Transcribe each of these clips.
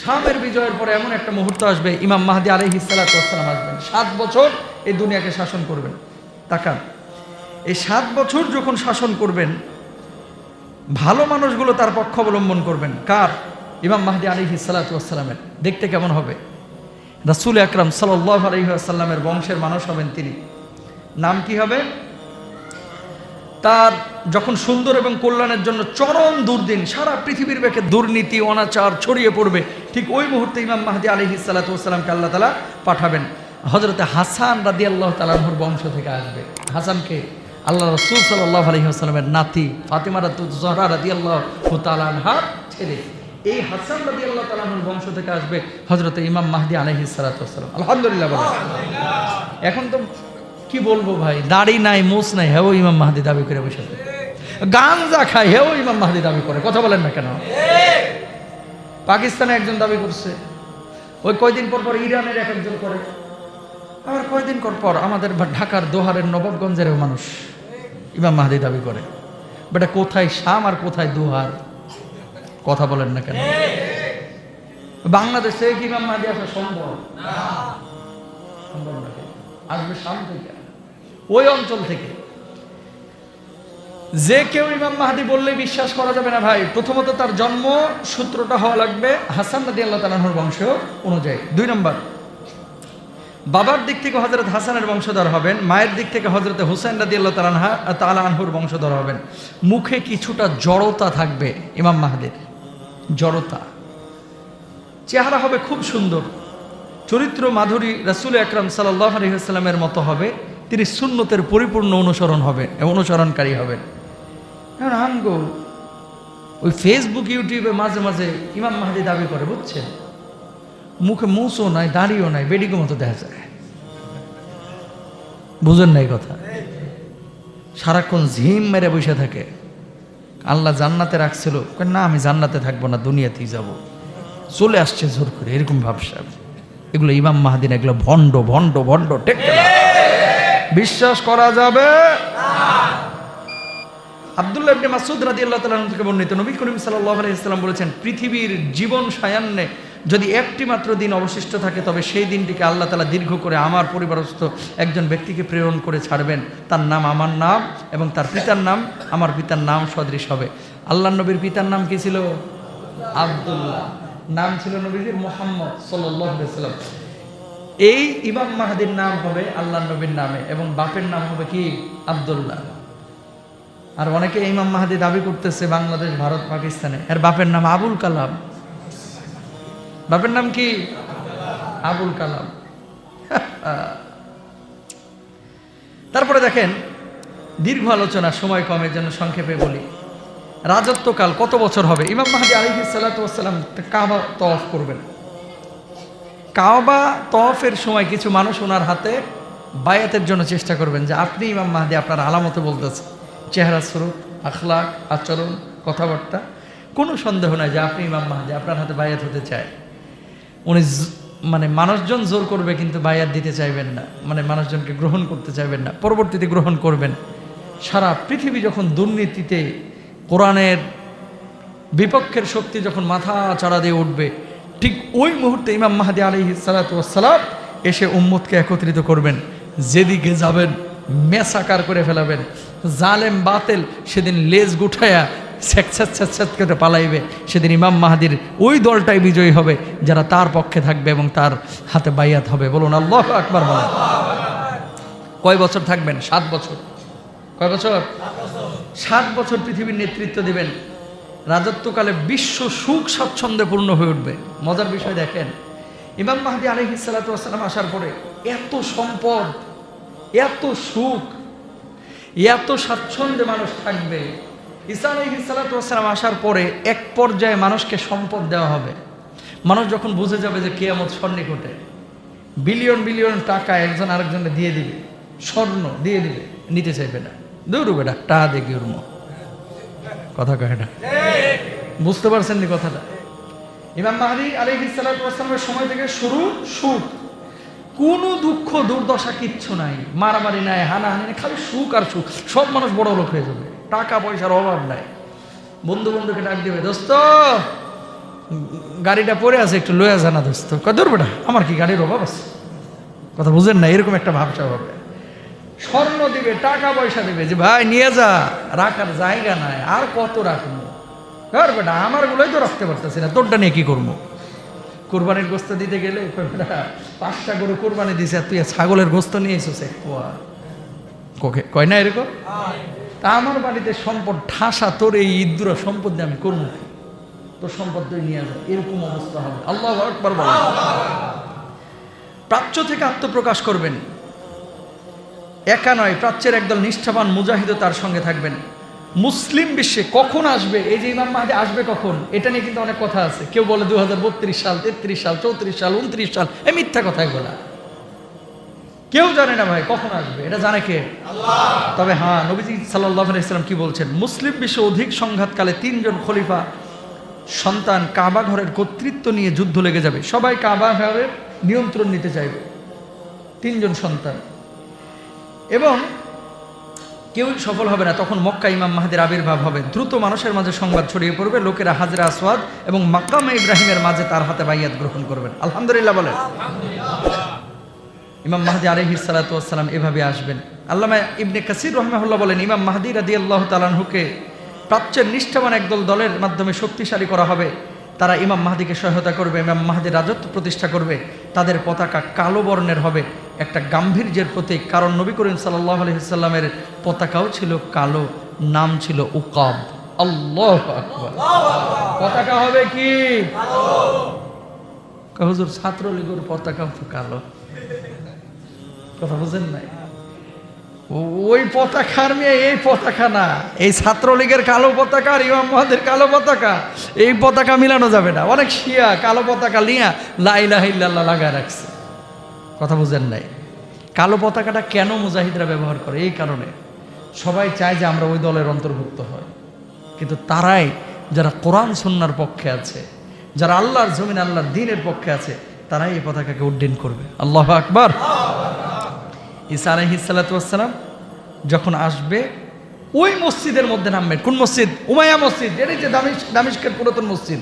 শামের বিজয়ের পরে এমন একটা মুহূর্ত আসবে, ইমাম মাহাদি আলহ ইসালাতাম আসবেন। সাত বছর এই দুনিয়াকে শাসন করবেন। তাকান, এই সাত বছর যখন শাসন করবেন, ভালো মানুষগুলো তার পক্ষ অবলম্বন করবেন। কার? ইমাম মাহদি আলী সালাতামের দেখতে কেমন হবে? রাসুল আকরাম সাল্লাহ আলহিহাসাল্লামের বংশের মানুষ হবেন তিনি। নাম কি হবে? তার যখন সুন্দর এবং কল্যাণের জন্য চরম দুর্দিন, সারা পৃথিবীর বেঁকে দুর্নীতি, অনাচার ছড়িয়ে পড়বে, ঠিক ওই মুহূর্তে ইমাম মাহদি আলহি সাল্লাতামকে আল্লাহ তালা পাঠাবেন। হজরতে হাসান রাদি আল্লাহ তালাহুর বংশ থেকে আসবে। হাসানকে আল্লাহ রসুল সাল্লাহ আলহিহাস্লামের নাতি ফাতিমা রাতুজহরা রাদি আল্লাহ তালানহার ছেলে এই হাসান রাদি আল্লাহ তালাহুর বংশ থেকে আসবে হজরতে ইমাম মাহদি আলহি সাল্লাতাম আলহামদুলিল্লাহ এখন তো কি বলব ভাই? দাড়ি নাই মোস নাই, হেও ইমাম মাহাদি দাবি করে বসে। গাঞ্জা খায়, হেও ইমাম মাহাদি দাবি করে। কথা বলেন না কেন? পাকিস্তানে একজন দাবি করছে। ওই কয়দিন পর পর ইরানের এক একজন করে। আবার কয়দিন পর পর আমাদের ঢাকার দোহারের নবাবগঞ্জেরও মানুষ ইমাম মাহাদি দাবি করে। বেটা, কোথায় শাম আর কোথায় দোহার? কথা বলেন না কেন? বাংলাদেশে ইমাম মাহাদি আসা সম্ভব? সম্ভব না আসবে শাম থেকে। ওই অঞ্চল থেকে। যে কেউ ইমাম মাহাদি বললে বিশ্বাস করা যাবে না ভাই, প্রথমত তার জন্ম সূত্রটা হওয়া লাগবে হাসান নদী আল্লাহ তালাহুর বংশ অনুযায়ী। দুই নম্বর, বাবার দিক থেকে হজরত হাসানের বংশধর হবেন, মায়ের দিক থেকে হজরত হুসেন রাদি আল্লাহ তালানহা তালা আনহুর বংশধর হবেন। মুখে কিছুটা জড়তা থাকবে ইমাম মাহাদির, জড়তা। চেহারা হবে খুব সুন্দর। চরিত্র মাধুরী, রাসুল আকরাম সাল্লাহ আলহিহাস্লামের মতো হবে। তিনি সুন্নতের পরিপূর্ণ অনুসরণ হবে অনুসরণকারী হবেন এখন ওই ফেসবুক ইউটিউবে মাঝে মাঝে ইমাম মাহাদি দাবি করে, বুঝছেন? মুখে মুসও নাই দাঁড়িয়েও নাই, বেডিগো মতো দেখা যায়। বুঝেন নাই কথা? সারাক্ষণ ঝিম মেরে বসে থাকে। আল্লাহ জান্নাতে রাখছিল না, আমি জান্নাতে থাকব না, দুনিয়াতেই যাব। চলে আসছে জোর করে, এরকম ভাবসা এগুলো ইমাম মাহাদিন এগুলো ভণ্ড ভণ্ড ভণ্ড টেক বিশ্বাস করা যাবে? মাসুদ বলেছেন, পৃথিবীর জীবন সায়ান্নে যদি একটি মাত্র দিন অবশিষ্ট থাকে, তবে সেই দিনটিকে আল্লাহ তাআলা দীর্ঘ করে আমার পরিবারস্থ একজন ব্যক্তিকে প্রেরণ করে ছাড়বেন। তার নাম আমার নাম এবং তার পিতার নাম আমার পিতার নাম সদৃশ হবে। আল্লাহ নবীর পিতার নাম কি ছিল? আব্দুল্লাহ। নাম ছিল নবীজির মোহাম্মদ সাল্লাম এই ইমাম মাহাদির নাম হবে আল্লাহ নবীর নামে এবং বাপের নাম হবে কি? আব্দুল্লাহ। আর অনেকে ইমাম মাহাদি দাবি করতেছে বাংলাদেশ, ভারত, পাকিস্তানে। এর বাপের নাম আবুল কালাম। বাপের নাম কি? আবুল কালাম। তারপরে দেখেন, দীর্ঘ আলোচনা, সময় কমের জন্য সংক্ষেপে বলি। রাজত্বকাল কত বছর হবে? ইমাম মাহাদি আলী সাল্লাতাম কাবা তফ করবেন। কাবা তফের সময় কিছু মানুষ ওনার হাতে বায়াতের জন্য চেষ্টা করবেন যে আপনি ইমাম মাহাদি আপনার আলামতে বলতেছে চেহারা স্বরূপ আখলাক, আচরণ, কথাবার্তা। কোনো সন্দেহ নাই যে আপনি ইমাম মাহাদি, আপনার হাতে বায়াত হতে চায়। উনি মানে মানুষজন জোর করবে কিন্তু বায়াত দিতে চাইবেন না। মানে মানুষজনকে গ্রহণ করতে চাইবেন না। পরবর্তীতে গ্রহণ করবেন। সারা পৃথিবী যখন দুর্নীতিতে কোরআনের বিপক্ষের শক্তি যখন মাথা চাড়া দিয়ে উঠবে ঠিক ওই মুহূর্তে ইমাম মাহাদি আলী সালাতাম এসে উম্মতকে একত্রিত করবেন। যেদিকে যাবেন, মেসাকার করে ফেলাবেন। জালেম, বাতেল, সেদিন লেজ গুঠায়া স্যাঁত স্যাঁত করে পালাইবে। সেদিন ইমাম মাহাদির ওই দলটাই বিজয়ী হবে, যারা তার পক্ষে থাকবে এবং তার হাতে বাইয়াত হবে। বলুন, আল্লাহ আকবার বলেন। কয় বছর থাকবেন? সাত বছর। কয় বছর। সাত বছর পৃথিবীর নেতৃত্ব দিবেন। রাজত্বকালে বিশ্ব সুখ স্বাচ্ছন্দ্যে পূর্ণ হয়ে উঠবে। মজার বিষয় দেখেন, ইমাম মাহাদি আলহি সাল্লাতাম আসার পরে এত সম্পদ, এত সুখ, এত স্বাচ্ছন্দ্যে মানুষ থাকবে। ঈসা আলহি সাল্লাতাম আসার পরে এক পর্যায়ে মানুষকে সম্পদ দেওয়া হবে। মানুষ যখন বুঝে যাবে যে কেয়ামত সন্নিকটে বিলিয়ন বিলিয়ন টাকা একজন আরেকজনকে দিয়ে দিবে, স্বর্ণ দিয়ে দিবে, নিতে চাইবে না। দৌড়ু বেটা টা দেখি ওর মুখ। কথা কয় না। বুঝতে পারছেন নি কথাটা? ইমাম মাহাদি আলহি সাল্লামের সময় থেকে শুরু সুখ। কোনো দুঃখ, দুর্দশা কিচ্ছু নাই। মারামারি নাই, হানাহানি নাই, খালি সুখ আর সুখ। সব মানুষ বড় লোক হয়ে যাবে। টাকা পয়সার অভাব নাই। বন্ধু বন্ধুকে ডাক দেবে, দোস্ত, গাড়িটা পড়ে আছে, একটু লয়া জানা দোস্ত। কদর বেটা আমার কি গাড়ির অভাব আছে? কথা বুঝেন না, এরকম একটা ভাবসা হবে স্বর্ণ দিবে, টাকা পয়সা দিবে, যে ভাই নিয়ে যা, রাখার জায়গা নাই, আর কত রাখব? আর বেটা আমার গুলোই তো রাখতে পারতেছি না, তোরটা নিয়ে কি করব? কোরবানির গোস্ত দিতে গেলে পাঁচটা গরু কোরবানি দিছে, আর তুই ছাগলের গোস্ত নিয়ে এসেছে কোকে কয় না এরকম? তা আমার বাড়িতে সম্পদ ঠাসা, তোর এই ইদ্দুরা সম্পদ দিয়ে আমি করব তোর সম্পদ তুই নিয়ে যাও এরকম অবস্থা হবে। আল্লাহ আকবার বলেন। প্রাচ্য থেকে আত্মপ্রকাশ করবেন। একা নয় প্রাচ্যের একদল নিষ্ঠাবান মুজাহিদও তার সঙ্গে থাকবেন। মুসলিম বিশ্বে কখন আসবে? এই যে ইমাম মাহাদি আসবে কখন? এটা নিয়ে কিন্তু অনেক কথা আছে। কেউ বলে দুহাজার বত্রিশ সাল তেত্রিশ সাল চৌত্রিশ সাল উনত্রিশ সাল এই মিথ্যা কথা এগুলা কেউ জানে না ভাই কখন আসবে এটা জানে কে? তবে হ্যাঁ নবীজি সাল্লাহ ইসলাম কি বলছেন? মুসলিম বিশ্বে অধিক সংঘাতকালে তিনজন খলিফা সন্তান কাবা ঘরের কর্তৃত্ব নিয়ে যুদ্ধ লেগে যাবে। সবাই কাবা ঘরের নিয়ন্ত্রণ নিতে চাইবে। তিনজন সন্তান। এবং কেউই সফল হবে না। তখন মক্কা ইমাম মাহাদের আবির্ভাব হবে। দ্রুত মানুষের মাঝে সংবাদ ছড়িয়ে পড়বে লোকেরা হাজরা আসওয়াদ এবং মাকামে ইব্রাহিমের মাঝে তার হাতে বাইয়াত গ্রহণ করবেন। আলহামদুলিল্লাহ বলেন। ইমাম মাহাদি আলহি সালাতাম এভাবে আসবেন। আল্লামা ইবনে কাসির রহমাহুল্লাহ বলেন ইমাম মাহাদি রাদি আল্লাহ তালানহুকে প্রাচ্যের নিষ্ঠাবান একদল দলের মাধ্যমে শক্তিশালী করা হবে। তারা ইমাম মাহাদিকে সহায়তা করবে, ইমাম মাহাদির রাজত্ব প্রতিষ্ঠা করবে, তাদের পতাকা কালো বর্ণের হবে। একটা গাম্ভীর্যের প্রতীক, কারণ নবী করিম সাল্লাহ আলহিসাল্লামের পতাকাও ছিল কালো, নাম ছিল উকাব। আল্লাহ পতাকা হবে কি? হুজুর পতাকাও তো কালো। কথা বুঝেন নাই? ওই পতাকার মেয়ে, এই পতাকা না। এই ছাত্রলীগের কালো পতাকা আর ইমাম মহাদের কালো পতাকা, এই পতাকা মিলানো যাবে না। অনেক শিয়া কালো পতাকা লিয়া লাইলাহ ইল্লাল্লাহ লাগায় রাখছে। কথা বুঝেন নাই? কালো পতাকাটা কেন মুজাহিদরা ব্যবহার করে? এই কারণে। সবাই চায় যে আমরা ওই দলের অন্তর্ভুক্ত হয়। কিন্তু তারাই যারা কোরআন সন্ন্যার পক্ষে আছে, যারা আল্লাহর জমিন, আল্লাহর দিনের পক্ষে আছে, তারাই এই পতাকাকে উড্ডীন করবে। আল্লাহ আকবার। ঈসা আলহিসাল্লাম যখন আসবে, ওই মসজিদের মধ্যে নামবেন। কোন মসজিদ? উমায়া মসজিদ। এটাই যে দামিশ দামিশকের পুরাতন মসজিদ।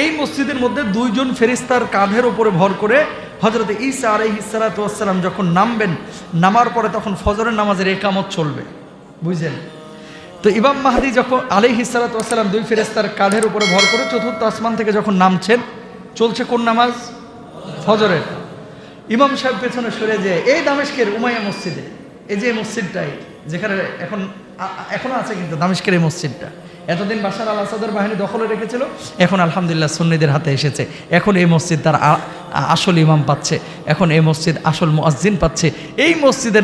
এই মসজিদের মধ্যে দুইজন ফেরিস্তার কাঁধের ওপরে ভর করে হজরত ঈসা আলহিসাল্লাম যখন নামবেন, নামার পরে তখন ফজরের নামাজের একামত চলবে। বুঝলেন? তো ইমাম মাহাদি যখন আলি হিসালাতাম দুই ফেরেস্তার কাঁধের উপরে ভর করে চতুর্থ আসমান থেকে যখন নামছেন, চলছে কোন নামাজ? ফজরের। ইমাম সাহেব পেছনে সরে যে এই দামেশকের উমাইয়া মসজিদে, এই যে মসজিদটাই, যেখানে এখন, আ- আ- এখনও আছে কিন্তু দামেশকের এই মসজিদটা, এতদিন বাসার আল আসাদের বাহিনী দখলে রেখেছিল, এখন আলহামদুলিল্লাহ সুন্নিদের হাতে এসেছে, এখন এই মসজিদ তার আসল ইমাম পাচ্ছে, এখন এই মসজিদ আসল মুয়াজ্জিন পাচ্ছে, এই মসজিদের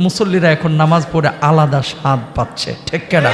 মুসল্লিরা এখন নামাজ পড়ে আলাদা স্বাদ পাচ্ছে, ঠিক কেনা?